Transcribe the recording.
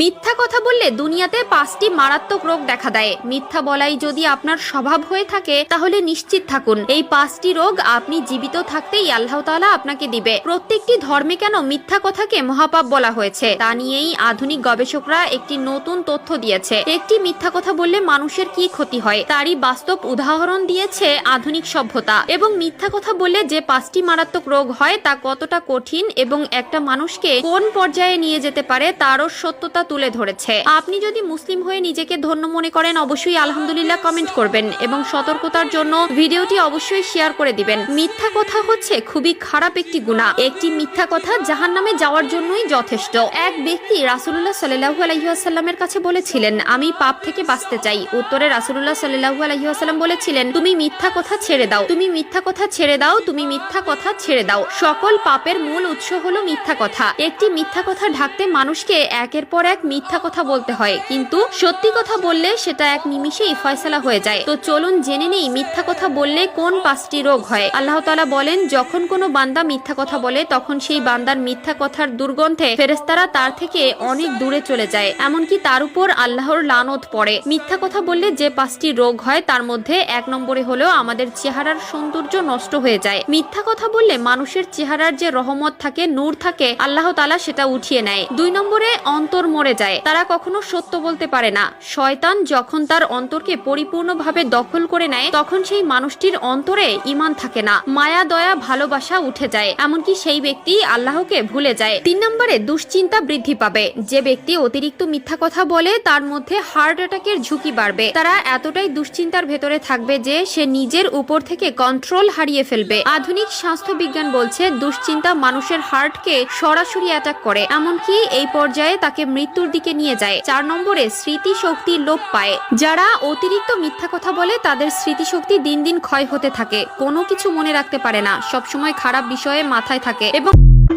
মিথ্যা কথা বললে দুনিয়াতে পাঁচটি মারাত্মক রোগ দেখা দেয়। মিথ্যা বলাই যদি আপনার স্বভাব হয়ে থাকে, তাহলে নিশ্চিত থাকুন। এই পাঁচটি রোগ আপনি জীবিত থাকতেই আল্লাহ তাআলা আপনাকে দিবে। প্রত্যেকটি ধর্মে কেন মিথ্যা কথাকে মহাপাপ বলা হয়েছে? তা নিয়েই আধুনিক গবেষকরা একটি নতুন তথ্য দিয়েছে। একটি মিথ্যা কথা বললে মানুষের কি ক্ষতি হয়, তারই বাস্তব উদাহরণ দিয়েছে আধুনিক সভ্যতা। এবং মিথ্যা কথা বললে যে পাঁচটি মারাত্মক রোগ হয়, তা কতটা কঠিন এবং একটা মানুষকে কোন পর্যায়ে নিয়ে যেতে পারে, তারও সত্যতা তুলে ধরেছে। আপনি যদি মুসলিম হয়ে নিজেকে ধন্য মনে করেন, অবশ্যই আলহামদুলিল্লাহ কমেন্ট করবেন এবং সতর্কতার জন্য ভিডিওটি অবশ্যই শেয়ার করে দিবেন। মিথ্যা কথা হচ্ছে খুবই খারাপ একটি গুণা একটি মিথ্যা কথা জাহান নামে যাওয়ার জন্যই যথেষ্ট। এক ব্যক্তি রাসুল্লাহ সাল্লাহু আলহিহাসাল্লামের কাছে বলেছিলেন, আমি পাপ থেকে বাঁচতে চাই। উত্তরে রাসুল্লাহ সাল্লাহু আলহিহাসাল্লাম বলেছিলেন, তুমি মিথ্যা কথা ছেড়ে দাও। তুমি মিথ্যা কথা ছেড়ে দাও, তুমি মিথ্যা কথা ছেড়ে দাও। সকল পাপের মূল উৎস হলো মিথ্যা কথা। একটি মিথ্যা কথা ঢাকতে মানুষকে একের পর এক মিথ্যা কথা বলতে হয়, কিন্তু সত্যি কথা বললে সেটা এক নিমিষেই ফয়সালা হয়ে যায়। তো চলুন জেনে নেই মিথ্যা কথা বললে কোন পাঁচটি রোগ হয়। আল্লাহ তাআলা বলেন, যখন কোনো বান্দা মিথ্যা কথা বলে, তখন সেই বান্দার মিথ্যা কথার দুর্গন্ধে ফেরেস্তারা তার থেকে অনেক দূরে চলে যায়। এমনকি তার উপর আল্লাহর লানত পড়ে। মিথ্যা কথা বললে যে পাঁচটি রোগ হয়, তার মধ্যে এক নম্বরে হলো আমাদের চেহারার সৌন্দর্য নষ্ট হয়ে যায়। মিথ্যা কথা বললে মানুষের চেহারার যে রহমত থাকে, নূর থাকে, আল্লাহ তালা সেটা উঠিয়ে নেয়। দুই নম্বরে অন্তর মরে যায়। তারা কখনো সত্য বলতে পারে না। শয়তান যখন তার অন্তরকে পরিপূর্ণভাবে দখল করে নেয়, তখন সেই মানুষটির অন্তরে ইমান থাকে না। মায়া, দয়া, ভালোবাসা উঠে যায়। এমনকি সেই ব্যক্তি আল্লাহকে ভুলে যায়। তিন নম্বরে, দুশ্চিন্তা বৃদ্ধি পাবে। যে ব্যক্তি অতিরিক্ত মিথ্যা কথা বলে, তার মধ্যে হার্ট অ্যাটাকের ঝুঁকি বাড়বে। তারা এতটাই দুশ্চিন্তার ভেতরে থাকবে যে সে নিজের উপর থেকে কন্ট্রোল হারিয়ে ফেলবে। আধুনিক স্বাস্থ্য বিজ্ঞান বলছে, দুশ্চিন্তা মানুষের হার্টকে সরাসরি অ্যাটাক করে। এমনকি এই পর্যায়ে তাকে মৃত্যুর দিকে নিয়ে যায়। চার নম্বরে স্মৃতিশক্তি লোপ পায়। যারা অতিরিক্ত মিথ্যা কথা বলে, তাদের স্মৃতিশক্তি দিন দিন ক্ষয় হতে থাকে। কোনো কিছু মনে রাখতে পারে না। সবসময় খারাপ বিষয়ে মাথায় থাকে এবং